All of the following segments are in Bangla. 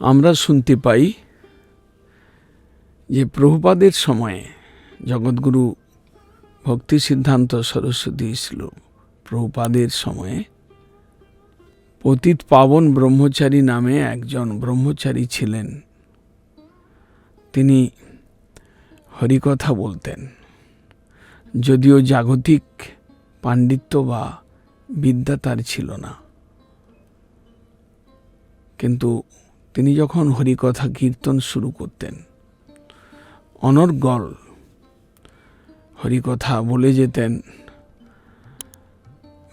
আমরা শুনতে পাই যে প্রভুপাদের সময়ে জগৎগুরু ভক্তি সিদ্ধান্ত সরস্বতী ছিল। প্রভুপাদের সময়ে পতিত পাবন ব্রহ্মচারী নামে একজন ব্রহ্মচারী ছিলেন। তিনি হরিকথা বলতেন, যদিও জাগতিক পাণ্ডিত্য বা বিদ্যা তার ছিল না। কিন্তু তিনি যখন হরিকথা কীর্তন শুরু করতেন, অনর্গল হরিকথা বলে যেতেন,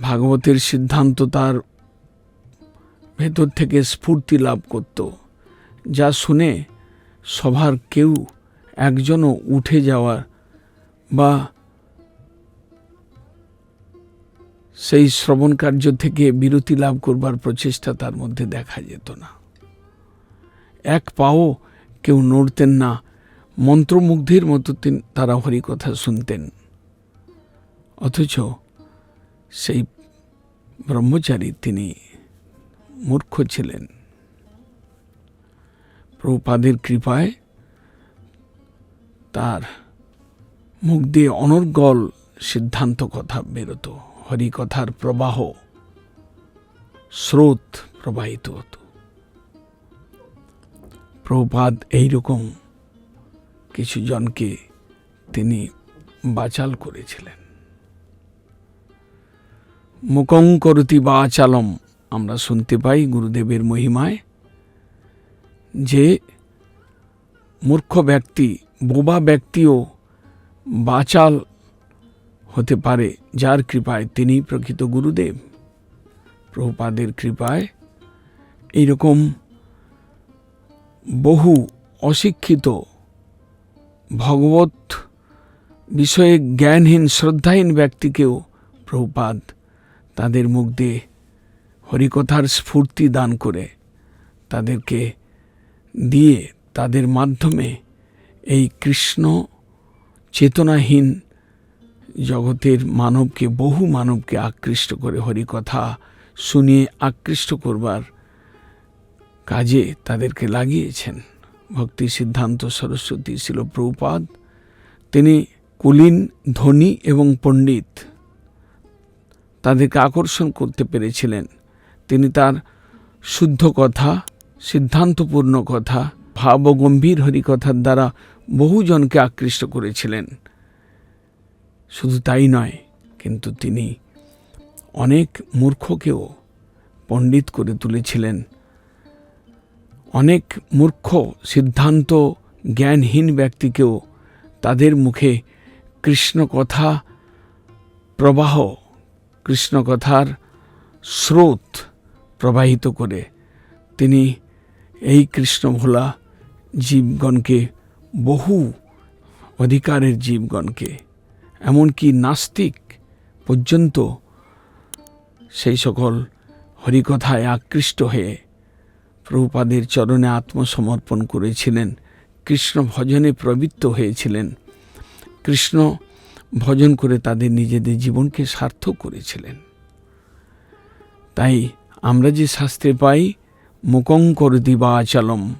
ভাগবতের সিদ্ধান্ত তার ভেতর থেকে স্ফূর্তি লাভ করত, যা শুনে সভার কেউ একজনও উঠে যাওয়ার বা সেই শ্রবণ কার্য থেকে বিরতি লাভ করবার প্রচেষ্টা তার মধ্যে দেখা যেত না। এক পাও কেউ নড়তেন না। মন্ত্রমুগ্ধের মতো তারা হরিকথা শুনতেন। অথচ সেই ব্রহ্মচারী তিনি মূর্খ ছিলেন। প্রভুপাদের কৃপায় তার মুখ দিয়ে অনর্গল সিদ্ধান্ত কথা বেরোতো। হরিকথার প্রবাহ স্রোত প্রবাহিত হতো। প্রভুপাদ এইরকম কিছু জনকে তিনি বাচাল করেছিলেন। মুকং করতি বাচালম আমরা শুনতে পাই গুরুদেবের মহিমায়, যে মূর্খ ব্যক্তি, বোবা ব্যক্তিও বাচাল হতে পারে, যার কৃপায় তিনি প্রকৃত গুরুদেব। প্রভুপাদের কৃপায় এইরকম বহু অশিক্ষিত ভগবত বিষয়ে জ্ঞানহীন, শ্রদ্ধাহীন ব্যক্তিকেও প্রভুপাদ তাদের মুখ দিয়ে হরিকথার স্ফূর্তি দান করে তাদেরকে দিয়ে তাদের মাধ্যমে এই কৃষ্ণ চেতনাহীন জগতের মানবকে, বহু মানবকে আকৃষ্ট করে হরিকথা শুনিয়ে আকৃষ্ট করবার কাজে তাদেরকে লাগিয়েছেন। ভক্তি সিদ্ধান্ত সরস্বতী ছিল প্রভুপাদ। তিনি কুলীন, ধনী এবং পণ্ডিত। তাদেরকে আকর্ষণ করতে পেরেছিলেন। তিনি তার শুদ্ধ কথা, সিদ্ধান্তপূর্ণ কথা ভাব ও গম্ভীর হরিকথার দ্বারা বহুজনকে আকৃষ্ট করেছিলেন। শুধু তাই নয়, কিন্তু তিনি অনেক মূর্খকেও পণ্ডিত করে তুলেছিলেন। অনেক মূর্খ, সিদ্ধান্ত জ্ঞানহীন ব্যক্তিকেও তাদের মুখে কৃষ্ণ কথা প্রবাহ কৃষ্ণ কথার স্রোত প্রবাহিত করে। তিনি এই কৃষ্ণ ভোলা জীবগণকে, বহু অধিকারের জীবগণকে, এমনকি নাস্তিক পর্যন্ত সেই সকল হরিকথায় আকৃষ্ট হয়ে প্রভুপাদের চরণে আত্মসমর্পণ করেছিলেন। কৃষ্ণ ভজনে প্রবৃত্ত হয়েছিলেন। কৃষ্ণ ভজন করে তাদের নিজেদের জীবনকে সার্থক করেছিলেন। তাই আমরা যে শাস্ত্রে পাই মুকঙ্কর দিবাচলম।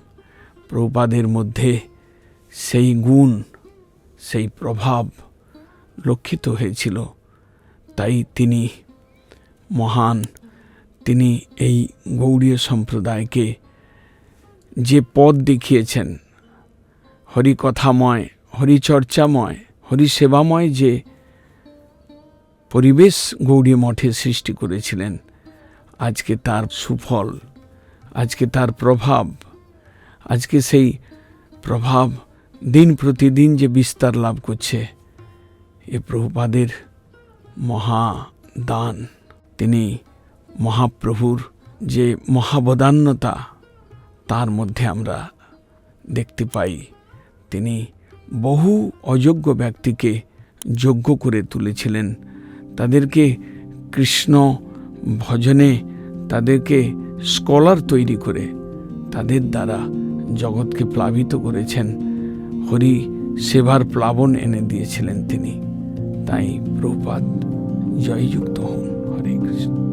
প্রভুপাদের মধ্যে সেই গুণ, সেই প্রভাব লক্ষিত হয়েছিল। তাই তিনি মহান তিনি এই গৌড়ীয় সম্প্রদায়কে যে পদ দেখিয়েছেন, হরিকথাময়, হরিচর্চাময়, হরিসেবাময় যে পরিবেশ গৌড়ী মঠে সৃষ্টি করেছিলেন, আজকে তার সুফল, আজকে তার প্রভাব, আজকে সেই প্রভাব দিন প্রতিদিন যে বিস্তার লাভ করছে, এ প্রভুপাদের মহাদান। তিনি মহাপ্রভুর যে মহাবদান্যতা তার মধ্যে আমরা দেখতে পাই, তিনি বহু অযোগ্য ব্যক্তিকে যোগ্য করে তুলেছিলেন। তাদেরকে কৃষ্ণ ভজনে, তাদেরকে স্কলার তৈরি করে তাদের দ্বারা জগৎকে প্লাবিত করেছেন। হরি সেবার প্লাবন এনে দিয়েছিলেন তিনি। তাই প্রপাত জয়যুক্ত হন। হরে কৃষ্ণ।